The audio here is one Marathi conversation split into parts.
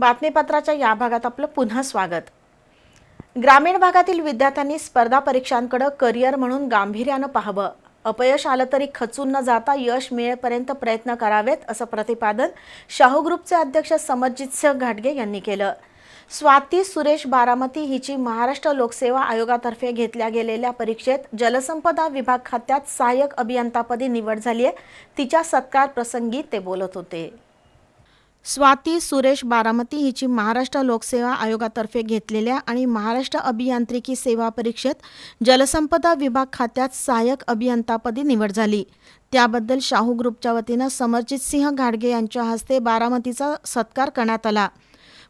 बातमीपत्राच्या या भागात आपलं पुन्हा स्वागत. ग्रामीण भागातील विद्यार्थ्यांनी स्पर्धा परीक्षांकडे करिअर म्हणून गांभीर्यानं पाहावं. अपयश आलं तरी खचून न जाता यश मिळेपर्यंत प्रयत्न करावेत असं प्रतिपादन शाहू ग्रुपचे अध्यक्ष समरजित सिंह घाटगे यांनी केलं. स्वाती सुरेश बारामती हिची महाराष्ट्र लोकसेवा आयोगातर्फे घेतल्या गेलेल्या परीक्षेत जलसंपदा विभाग खात्यात सहाय्यक अभियंतापदी निवड झाली आहे तिच्या सत्कार प्रसंगी ते बोलत होते. स्वाती सुरेश बारामती हिची महाराष्ट्र लोकसेवा आयोगातर्फे घेतलेल्या आणि महाराष्ट्र अभियांत्रिकी सेवा परीक्षेत जलसंपदा विभाग खात्यात सहाय्यक अभियंतापदी निवड झाली. त्याबद्दल शाहू ग्रुपच्या वतीनं समरजित सिंह घाडगे यांच्या हस्ते बारामतीचा सत्कार करण्यात आला.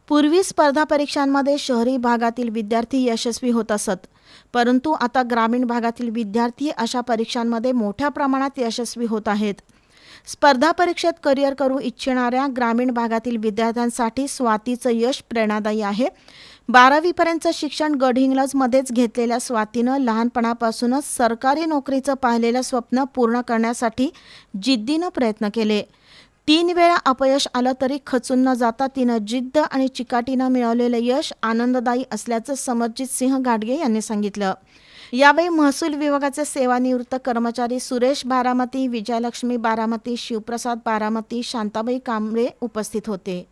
पूर्वी स्पर्धा परीक्षांमध्ये शहरी भागातील विद्यार्थी यशस्वी होत असत परंतु आता ग्रामीण भागातील विद्यार्थी अशा परीक्षांमध्ये मोठ्या प्रमाणात यशस्वी होत आहेत. स्पर्धा परीक्षेत करिअर करू इच्छिणाऱ्या ग्रामीण भागातील विद्यार्थ्यांसाठी स्वातीचं यश प्रेरणादायी आहे. बारावीपर्यंतचं शिक्षण गडहिंग्लजमध्येच घेतलेल्या स्वातीनं लहानपणापासूनच सरकारी नोकरीचं पाहिलेलं स्वप्न पूर्ण करण्यासाठी जिद्दीनं प्रयत्न केले. तीन वेळा अपयश आलं तरी खचून न जाता तिनं जिद्द आणि चिकाटीनं मिळवलेलं यश आनंददायी असल्याचं समरजित सिंह गाडगे यांनी सांगितलं. यावेळी महसूल विभागाचे सेवानिवृत्त कर्मचारी सुरेश बारामती विजयलक्ष्मी बारामती शिवप्रसाद बारामती शांताबाई कांबळे उपस्थित होते.